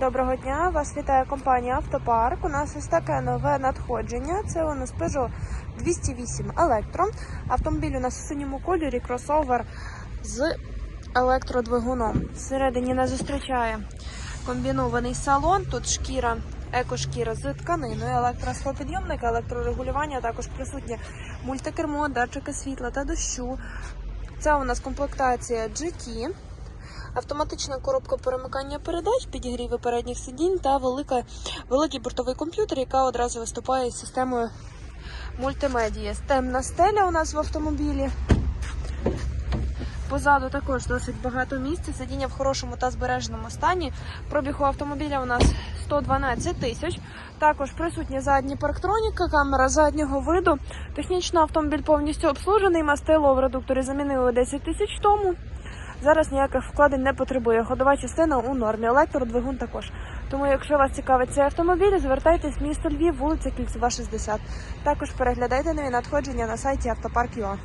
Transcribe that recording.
Доброго дня! Вас вітає компанія Автопарк. У нас ось таке нове надходження. Це у нас Peugeot 208 Electro. Автомобіль у нас у синьому кольорі, кросовер з електродвигуном. Всередині нас зустрічає комбінований салон. Тут шкіра, екошкіра з тканиною, електросхопідйомник, електрорегулювання, також присутнє мультикермо, датчики світла та дощу. Це у нас комплектація GT. Автоматична коробка перемикання передач, підігріви передніх сидінь та велика, великий бортовий комп'ютер, яка одразу виступає з системою мультимедія. Темна стеля у нас в автомобілі. Позаду також досить багато місця. Сидіння в хорошому та збереженому стані. Пробіг у автомобіля у нас 112 тисяч. Також присутня задня парктроніка, камера заднього виду. Технічно автомобіль повністю обслужений. Мастило в редукторі замінили 10 тисяч тому. Зараз ніяких вкладень не потребує. Ходова частина у нормі, електродвигун також. Тому, якщо вас цікавить цей автомобіль, звертайтесь в місто Львів, вулиця Кільцева, 60. Також переглядайте нові надходження на сайті автопарк.ua.